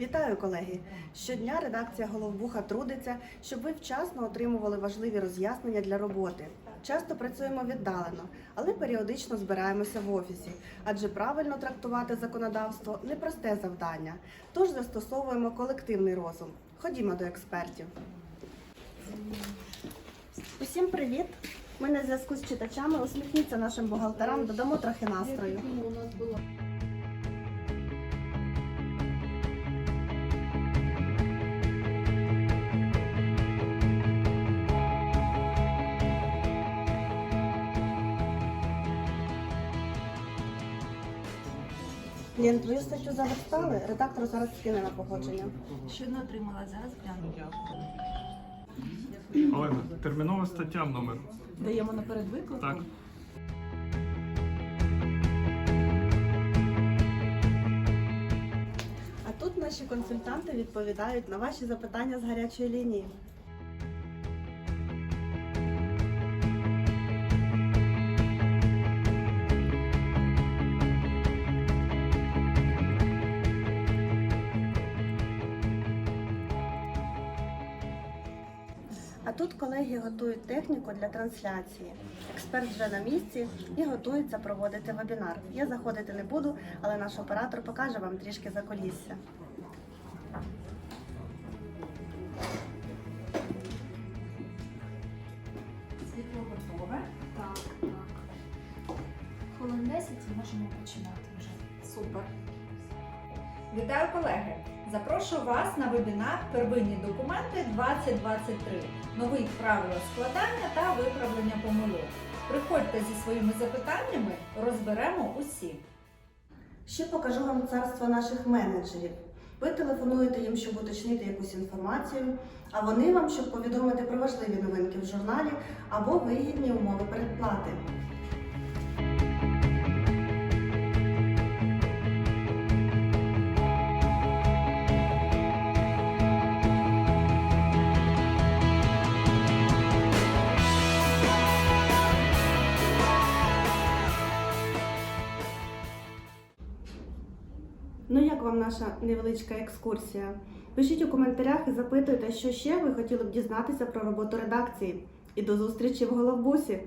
Вітаю, колеги! Щодня редакція Головбуха трудиться, щоб ви вчасно отримували важливі роз'яснення для роботи. Часто працюємо віддалено, але періодично збираємося в офісі, адже правильно трактувати законодавство непросте завдання. Тож застосовуємо колективний розум. Ходімо до експертів. Усім привіт! Ми на зв'язку з читачами. Усміхніться нашим бухгалтерам, додамо трохи настрою. Лен, твою статтю заверстали, редактор зараз скине на погодження. Щойно отримала зараз гляну. Олена, термінова стаття номер. Даємо наперед виклику. Так. А тут наші консультанти відповідають на ваші запитання з гарячої лінії. А тут колеги готують техніку для трансляції. Експерт вже на місці і готується проводити вебінар. Я заходити не буду, але наш оператор покаже вам трішки за колісся. Світло готове. Так, так. Хвилин 10 і можемо починати вже. Супер. Вітаю колеги! Запрошую вас на вебінар Первинні документи 2023. Нові правила складання та виправлення помилок. Приходьте зі своїми запитаннями, розберемо усі. Ще покажу вам царство наших менеджерів. Ви телефонуєте їм, щоб уточнити якусь інформацію, а вони вам, щоб повідомити про важливі новинки в журналі або вигідні умови передплати. Ну як вам наша невеличка екскурсія? Пишіть у коментарях і запитуйте, що ще ви хотіли б дізнатися про роботу редакції. І до зустрічі в Головбусі!